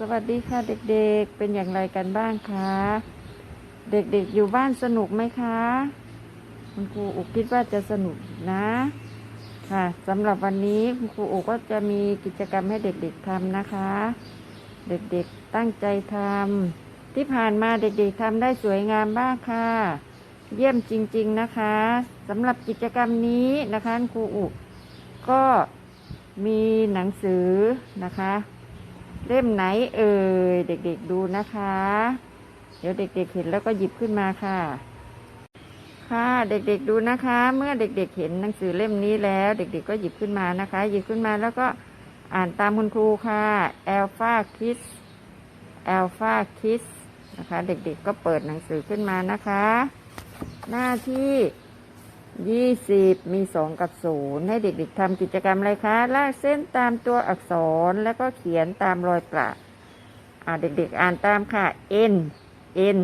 สวัสดีค่ะเด็กๆ เป็นอย่างไรกันบ้างคะ เด็กๆอยู่บ้านสนุกไหมคะ คุณครูอุกคิดว่าจะสนุกนะค่ะสำหรับวันนี้คุณครูอุกก็จะมีกิจกรรมให้เด็กๆทำนะคะ เด็กๆตั้งใจทำที่ผ่านมาเด็กๆทำได้สวยงามมากค่ะ เยี่ยมจริงๆนะคะสำหรับกิจกรรมนี้นะคะคุณครูอุก็มีหนังสือนะคะ เล่มไหนเอ่ยเด็กๆดูนะคะ เดี๋ยวเด็กๆเห็นแล้วก็หยิบขึ้นมาค่ะ ค่ะเด็กๆดูนะคะ เมื่อเด็กๆเห็นหนังสือเล่มนี้แล้ว เด็กๆก็หยิบขึ้นมานะคะ หยิบขึ้นมาแล้วก็อ่านตามคุณครูค่ะ Alpha Kids Alpha Kids นะคะ เด็กๆก็เปิดหนังสือขึ้นมานะคะ หน้าที่ 20มี2กับ0ให้เด็กๆทำกิจกรรมอะไรคะ ลากเส้นตามตัวอักษรแล้วก็เขียนตามรอยประอ่าเด็กๆอ่านตามค่ะ N N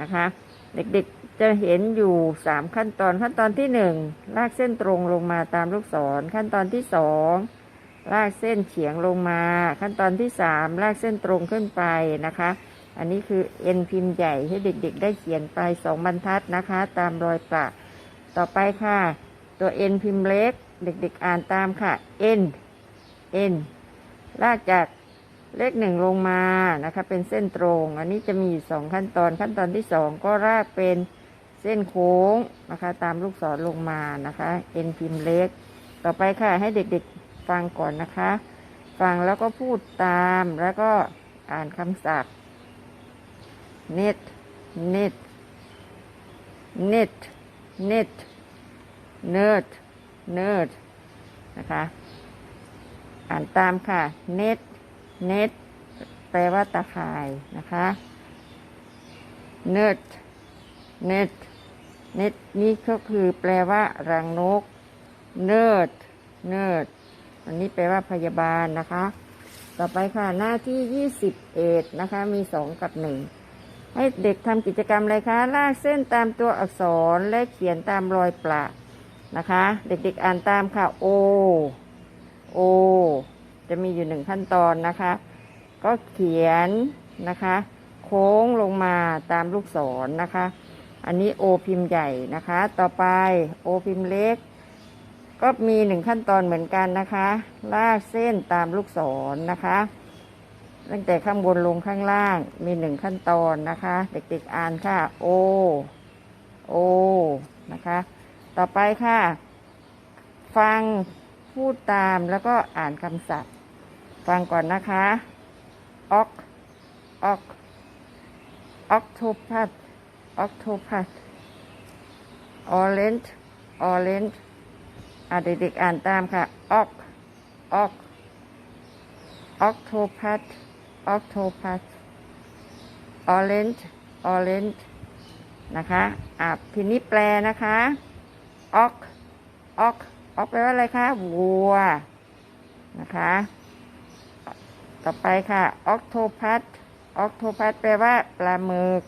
นะคะ เด็กๆจะเห็นอยู่3ขั้นตอนขั้นตอนที่1ลากเส้นตรงลงมาตามลูกศร ขั้นตอนที่2ลากเส้นเฉียงลงมา ขั้นตอนที่3ลากเส้นตรงขึ้นไปนะคะ อันนี้คือ N พิมพ์ใหญ่ให้เด็กๆ ได้เขียนไป2บรรทัดนะคะ ตามรอยประ ต่อไปค่ะ ตัว N พิมพ์เล็ก เด็กๆอ่านตามค่ะ N N ลากจากเลขหนึ่งลงมานะคะ เป็นเส้นตรง อันนี้จะมีสองขั้นตอนขั้นตอนที่สองก็ลากเป็นเส้นโค้งนะคะ ตามลูกศรลงมานะคะ N พิมพ์เล็ก ต่อไปค่ะ ให้เด็กๆฟังก่อนนะคะ ฟังแล้วก็พูดตามแล้วก็อ่านคำศัพท์ net net net net nerd nerd นะคะ อ่านตามค่ะ net net แปลว่าตาข่ายนะคะ nerd net net นี่ก็คือแปลว่ารังนก nerd nerd อันนี้แปลว่าพยาบาลนะคะ ต่อไปค่ะหน้าที่ 21 นะคะ มี 2 กับ 1 ให้เด็กทำกิจกรรมอะไรคะลากเส้นตามตัวอักษรและเขียนตามรอยประนะคะ เด็กๆอ่านตามค่ะ O O จะมีอยู่หนึ่งขั้นตอนนะคะ ก็เขียนนะคะ โค้งลงมาตามลูกศรนะคะ อันนี้ O พิมพ์ใหญ่นะคะ ต่อไป O พิมพ์เล็ก ก็มีหนึ่งขั้นตอนเหมือนกันนะคะ ลากเส้นตามลูกศรนะคะ ตั้งแต่ข้างบนลงข้างล่างมีหนึ่งขั้นตอนนะคะ เด็กๆอ่านค่ะ O O นะคะ ต่อไปค่ะ ฟังพูดตามแล้วก็อ่านคำศัพท์ ฟังก่อนนะคะออกออก octopus octopus orange orange อะเด็กๆอ่านตามค่ะ ox ox octopus octopus orange orange นะคะ อะทีนี้แปลนะคะ ox ox ox แปลว่าอะไรคะ วัว นะคะ ต่อไปค่ะ octopus octopus แปลว่าปลาหมึก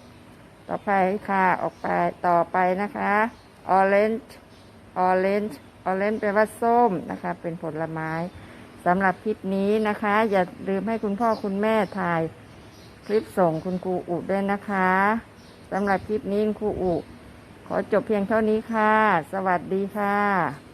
ต่อไปค่ะ ออกไป ต่อไปนะคะ orange orange orange แปลว่าส้มนะคะ เป็นผลไม้ สำหรับคลิปนี้นะคะ อย่าลืมให้คุณพ่อคุณแม่ถ่ายคลิปส่งคุณครูอุด้วยนะคะสำหรับคลิปนี้คุณครูอุขอจบเพียงเท่านี้ค่ะ สวัสดีค่ะ